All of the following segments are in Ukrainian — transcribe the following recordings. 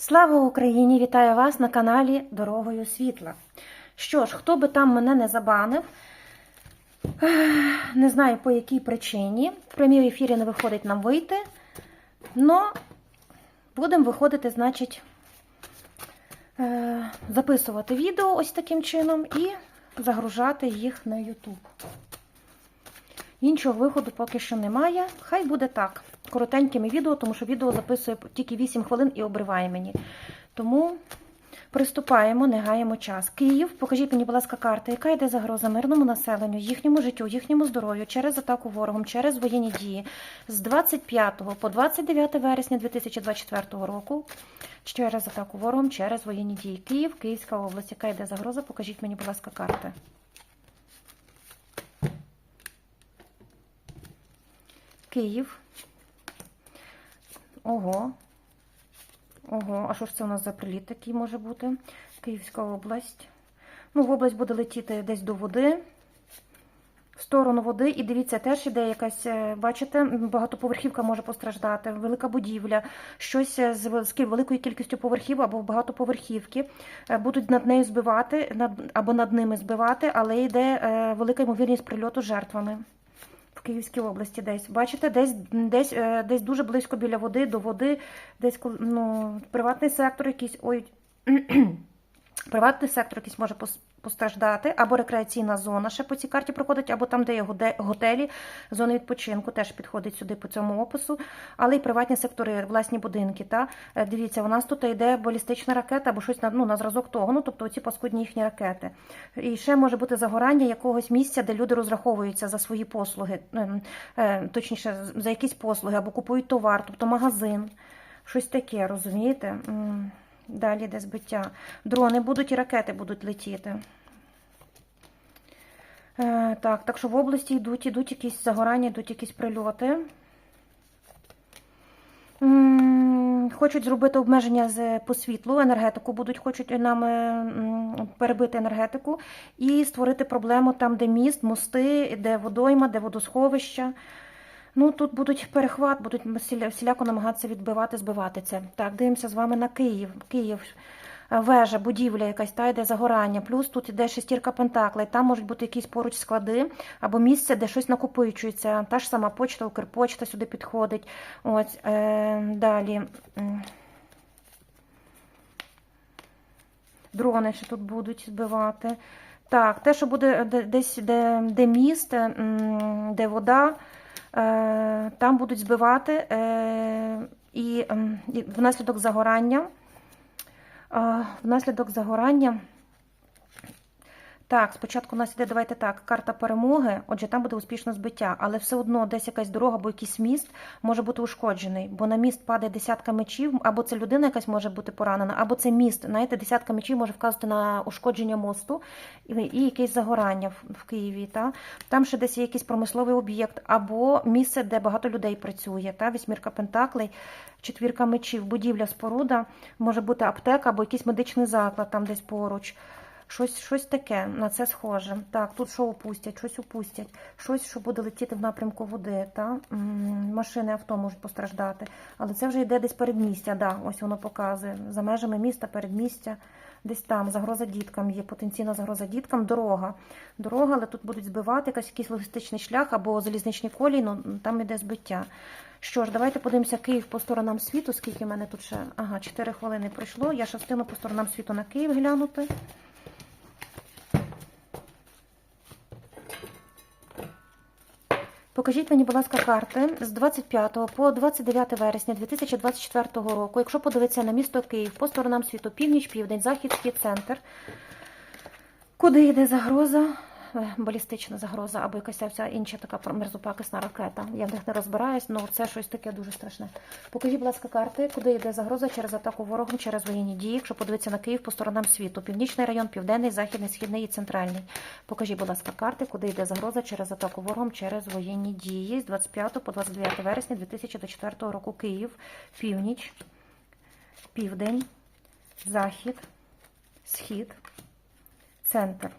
Слава Україні! Вітаю вас на каналі Дорогою Світла. Що ж, хто би там мене не забанив, не знаю по якій причині. В прямій ефірі не виходить нам вийти. Но будемо виходити, значить, е, записувати відео ось таким чином і загружати їх на YouTube. Іншого виходу поки що немає. Хай буде так. Коротенькими відео, тому що відео записує тільки 8 хвилин і обриває мені. Тому приступаємо, не гаємо час. Київ, покажіть мені, будь ласка, карта, яка йде загроза мирному населенню, їхньому життю, їхньому здоров'ю через атаку ворогом, через воєнні дії з 25 по 29 вересня 2024 року. Через атаку ворогом, через воєнні дії. Київ, Київська область. Яка йде загроза? Покажіть мені, будь ласка, карти. Київ. Ого. Ого, а що ж це у нас за приліт такий може бути? Київська область. Ну, в область буде летіти десь до води, в сторону води. І дивіться, теж іде якась, е, бачите, багатоповерхівка може постраждати, велика будівля, щось з великою кількістю поверхів або багатоповерхівки. Е, Будуть над нею збивати, або над ними збивати, але йде е, велика ймовірність прильоту жертвами. В Київській області десь. Бачите, десь, десь, е, десь дуже близько біля води, до води, десь ну, приватний сектор якийсь. Ой, приватний сектор якийсь може постраждати, або рекреаційна зона ще по цій карті проходить, або там, де є готелі, зони відпочинку теж підходить сюди по цьому опису, але й приватні сектори, власні будинки. Та? Е, Дивіться, у нас тут йде балістична ракета або щось на, ну, на зразок того, ну, тобто оці паскудні їхні ракети. І ще може бути загорання якогось місця, де люди розраховуються за свої послуги, ем, е, точніше, за якісь послуги, або купують товар, тобто магазин. Щось таке, розумієте? Далі йде збиття. Дрони будуть і ракети будуть летіти. Е, так, так що в області йдуть, йдуть якісь загорання, йдуть якісь прильоти. Хочуть зробити обмеження по світлу, енергетику будуть, хочуть нам е, перебити енергетику і створити проблему там, де міст, мости, де водойма, де водосховища. Ну, тут будуть перехват, будуть всіляко намагатися відбивати, збивати це. Так, дивимося з вами на Київ. Київ, е, вежа, будівля якась, та йде загорання. Плюс тут іде шестірка пентаклей. Там можуть бути якісь поруч склади або місце, де щось накопичується. Та ж сама почта, Укрпочта сюди підходить. Ось е, далі. Дрони ще тут будуть збивати. Так, те, що буде десь, де, де міст, де вода, е, там будуть збивати е, і, ем, і внаслідок загорання. е, Внаслідок загорання. Так, спочатку у нас іде, давайте так, карта перемоги, отже, там буде успішне збиття, але все одно десь якась дорога або якийсь міст може бути ушкоджений, бо на міст падає десятка мечів, або це людина якась може бути поранена, або це міст. Знаєте, десятка мечів може вказувати на ушкодження мосту і, якесь загорання в, в Києві. Та? Там ще десь є якийсь промисловий об'єкт, або місце, де багато людей працює. Та? Вісьмірка пентаклей, четвірка мечів, будівля, споруда, може бути аптека або якийсь медичний заклад там десь поруч. Щось, щось таке на це схоже. Так, тут що опустять, щось опустять, щось, що буде летіти в напрямку води. Та? Машини, авто можуть постраждати. Але це вже йде десь передмістя. Да, ось воно показує. За межами міста, передмістя, десь там. Загроза діткам є, потенційна загроза діткам, дорога. Дорога, але тут будуть збивати якийсь, якийсь логістичний шлях або залізничні колії, ну там іде збиття. Що ж, давайте подивимося Київ по сторонам світу, скільки в мене тут ще. Ага, 4 хвилини пройшло. Я ще встигну по сторонам світу на Київ глянути. Покажіть мені, будь ласка, карти з 25 по 29 вересня 2024 року. Якщо подивитися на місто Київ по сторонам світу, північ, південь, захід, схід, центр. Куди йде загроза? Е, Балістична загроза або якась вся інша така мерзопакисна ракета. Я в них не розбираюсь, але це щось таке дуже страшне. Покажіть, будь ласка, карти, куди йде загроза через атаку ворогом, через воєнні дії, якщо подивитися на Київ по сторонам світу. Північний район, південний, західний, східний і центральний. Покажіть, будь ласка, карти, куди йде загроза через атаку ворогом, через воєнні дії з 25 по 29 вересня 2024 року. Київ, північ, південь, захід, схід, центр.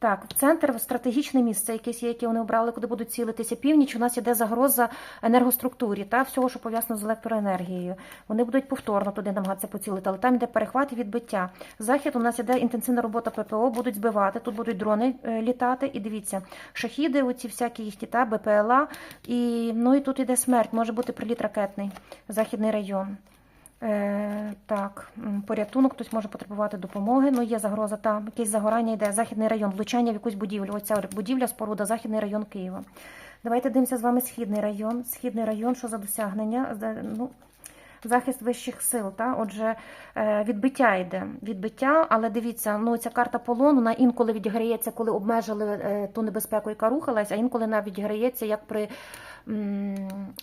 Так, центр стратегічне місце, якесь є, яке вони обрали, куди будуть цілитися. Північ у нас іде загроза енергоструктурі та всього, що пов'язано з електроенергією. Вони будуть повторно туди намагатися поцілити, але там іде перехват і відбиття. Захід у нас іде інтенсивна робота ППО, будуть збивати. Тут будуть дрони е, літати. І дивіться, шахіди, оці всякі їхні та БПЛА. І ну і тут іде смерть. Може бути приліт ракетний, західний район. Е, так, порятунок, хтось може потребувати допомоги. Ну, є загроза, там якесь загорання йде, західний район, влучання в якусь будівлю. Оця будівля, споруда, західний район Києва. Давайте дивимося з вами східний район. Східний район, що за досягнення? Ну, захист вищих сил. Та? Отже, е, відбиття йде. Відбиття, але дивіться, ну ця карта полону, вона інколи відіграється, коли обмежили е, ту небезпеку, яка рухалась, а інколи вона відіграється як при.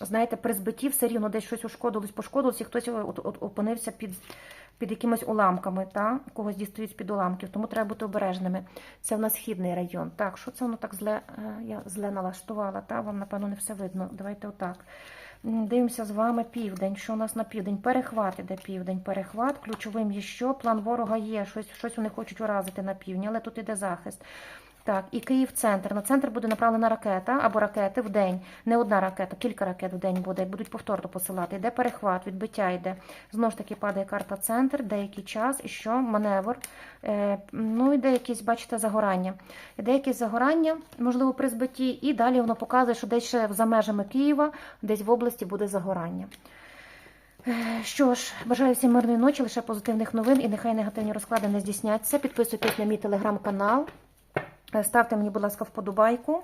Знаєте, при збитті все рівно десь щось ушкодилось, пошкодилось, і хтось опинився під, під якимись уламками, та? когось дістають з-під уламків, тому треба бути обережними. Це в нас східний район. Так, що це воно так зле, е, я зле налаштувала, та? вам, напевно, не все видно. Давайте отак. Дивимося з вами південь. Що у нас на південь? Перехват іде південь. Перехват. Ключовим є що? План ворога є. Щось, щось вони хочуть уразити на півдні, але тут іде захист. Так, і Київ центр. На центр буде направлена ракета або ракети в день. Не одна ракета, кілька ракет в день буде. Будуть повторно посилати. Йде перехват, відбиття йде. Знову ж таки падає карта центр, деякий час, і що? Маневр. Е, ну, іде якісь, бачите, загорання. Іде якесь загорання, можливо, при збитті, і далі воно показує, що десь ще за межами Києва, десь в області буде загорання. Е, Що ж, бажаю всім мирної ночі, лише позитивних новин і нехай негативні розклади не здійсняться. Підписуйтесь на мій телеграм-канал. Е, Ставте мені, будь ласка, вподобайку.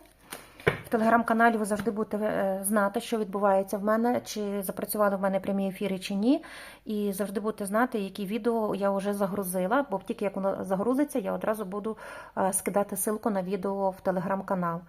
В телеграм-каналі ви завжди будете е, знати, що відбувається в мене, чи запрацювали в мене прямі ефіри чи ні. І завжди будете знати, які відео я вже загрузила, бо тільки як воно загрузиться, я одразу буду е, скидати ссылку на відео в телеграм-канал.